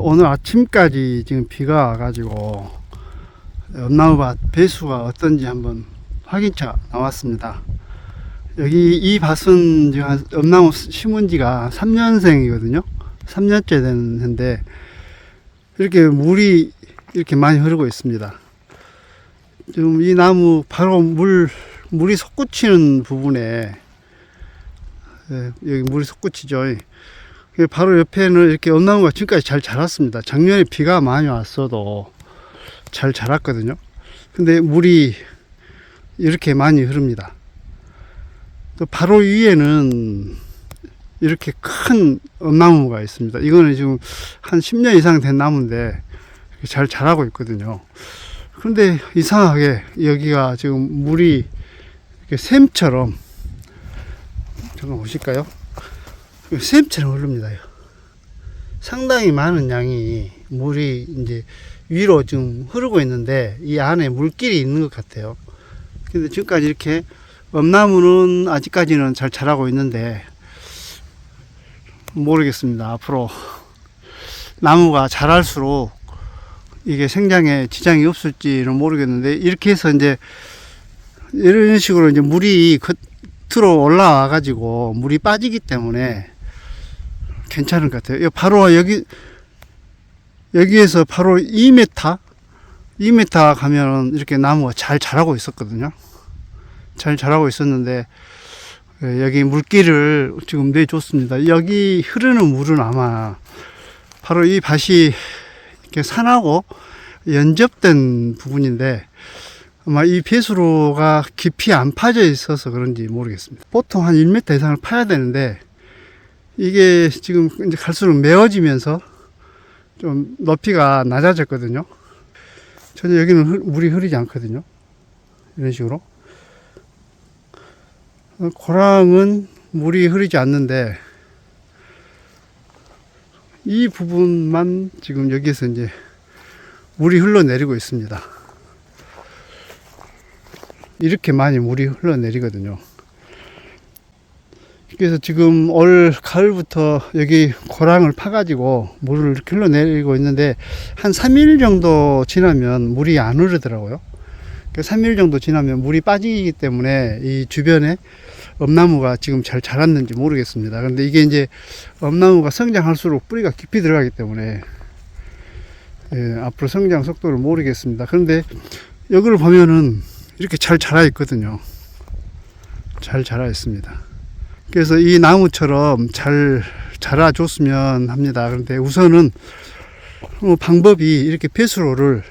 오늘 아침까지 지금 비가 와가지고 엄나무밭 배수가 어떤지 한번 확인차 나왔습니다. 여기 이 밭은 지금 한 엄나무 심은 지가 3년생이거든요. 3년째 되는데 이렇게 물이 이렇게 많이 흐르고 있습니다. 지금 이 나무 바로 물 물이 솟구치는 부분에 예, 여기 물이 솟구치죠. 그 바로 옆에는 이렇게 엄나무가 지금까지 잘 자랐습니다. 작년에 비가 많이 왔어도 잘 자랐거든요. 근데 물이 이렇게 많이 흐릅니다. 또 바로 위에는 이렇게 큰 엄나무가 있습니다. 이거는 지금 한 10년 이상 된 나무인데 잘 자라고 있거든요. 그런데 이상하게 여기가 지금 물이 샘처럼 잠깐 보실까요? 샘처럼 흐릅니다. 상당히 많은 양이 물이 이제 위로 지금 흐르고 있는데 이 안에 물길이 있는 것 같아요. 근데 지금까지 이렇게 엄나무는 아직까지는 잘 자라고 있는데 모르겠습니다. 앞으로 나무가 자랄수록 이게 생장에 지장이 없을지는 모르겠는데 이렇게 해서 이제 이런 식으로 이제 물이 겉으로 올라와 가지고 물이 빠지기 때문에 괜찮은 것 같아요. 바로 여기 여기에서 바로 2m 2m 가면은 이렇게 나무가 잘 자라고 있었거든요. 잘 자라고 있었는데 예, 여기 물기를 지금 내줬습니다. 여기 흐르는 물은 아마 바로 이 밭이 이렇게 산하고 연접된 부분인데 아마 이 배수로가 깊이 안 파져 있어서 그런지 모르겠습니다. 보통 한 1m 이상을 파야 되는데 이게 지금 이제 갈수록 메어지면서 좀 높이가 낮아졌거든요. 전혀 여기는 흐- 물이 흐르지 않거든요. 이런 식으로. 어, 고랑은 물이 흐르지 않는데 이 부분만 지금 여기에서 이제 물이 흘러내리고 있습니다. 이렇게 많이 물이 흘러내리거든요. 그래서 지금 올 가을부터 여기 고랑을 파가지고 물을 이렇게 흘러내리고 있는데 한 3일 정도 지나면 물이 안 흐르더라고요. 그 3일 정도 지나면 물이 빠지기 때문에 이 주변에 엄나무가 지금 잘 자랐는지 모르겠습니다. 근데 이게 이제 엄나무가 성장할수록 뿌리가 깊이 들어가기 때문에 예, 앞으로 성장 속도를 모르겠습니다. 그런데 여기를 보면은 이렇게 잘 자라 있거든요. 잘 자라 있습니다. 그래서 이 나무처럼 잘 자라줬으면 합니다. 그런데 우선은 어, 방법이 이렇게 배수로를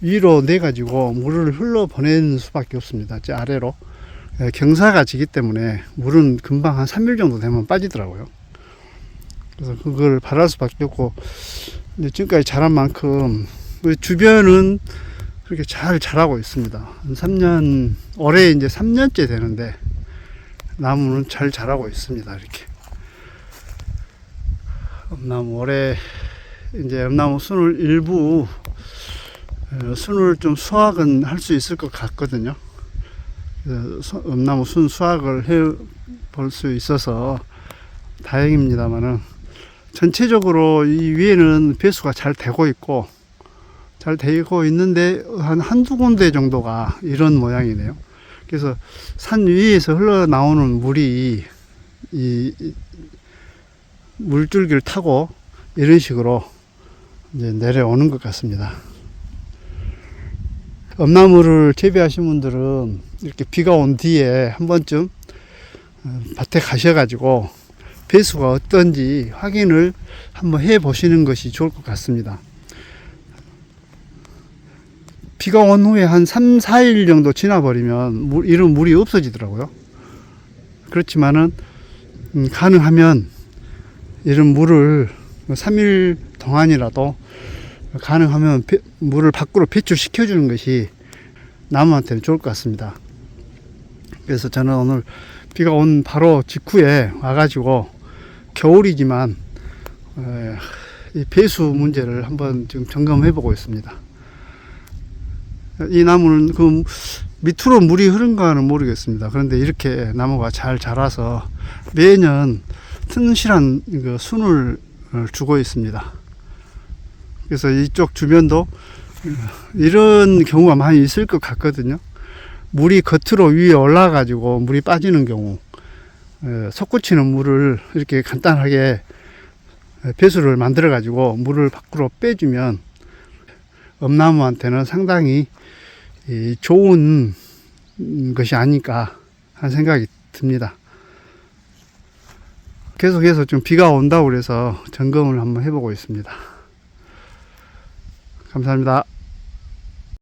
위로 내 가지고 물을 흘러 보내는 수밖에 없습니다. 저 아래로 예, 경사가 지기 때문에 물은 금방 한 3일 정도 되면 빠지더라고요. 그래서 그걸 바랄 수밖에 없고 지금까지 자란 만큼 그 주변은 그렇게 잘 자라고 있습니다. 한 3년 올해 이제 3년째 되는데 나무는 잘 자라고 있습니다. 이렇게 엄나무 올해 이제 엄나무 순을 일부 어, 순을 좀 수확은 할 수 있을 것 같거든요. 엄나무 순 수확을 해 볼 수 있어서 다행입니다만은 전체적으로 이 위에는 배수가 잘 되고 있고 잘 되고 있는데 한 한두 군데 정도가 이런 모양이네요. 그래서 산 위에서 흘러나오는 물이 이, 이 물줄기를 타고 이런 식으로 이제 내려오는 것 같습니다. 엄나무를 재배하신 분들은 이렇게 비가 온 뒤에 한 번쯤 어, 밭에 가셔가지고 배수가 어떤지 확인을 한번 해 보시는 것이 좋을 것 같습니다. 비가 온 후에 한 3, 4일 정도 지나버리면 물, 이런 물이 없어지더라고요. 그렇지만은 음, 가능하면 이런 물을 3일 동안이라도 가능하면 배- 물을 밖으로 배출시켜 주는 것이 나무한테는 좋을 것 같습니다. 그래서 저는 오늘 비가 온 바로 직후에 와가지고 겨울이지만 에, 이 배수 문제를 한번 지금 점검해 보고 있습니다. 이 나무는 그 밑으로 물이 흐른가는 모르겠습니다. 그런데 이렇게 나무가 잘 자라서 매년 튼실한 그 순을 어, 주고 있습니다. 그래서 이쪽 주변도 이런 경우가 많이 있을 것 같거든요. 물이 겉으로 위에 올라가지고 물이 빠지는 경우, 어, 솟구치는 물을 이렇게 간단하게 배수를 만들어 가지고 물을 밖으로 빼주면 엄나무한테는 상당히 이 좋은 것이 아닐까 하는 생각이 듭니다. 계속해서 좀 비가 온다고 그래서 점검을 한번 해보고 있습니다. 감사합니다.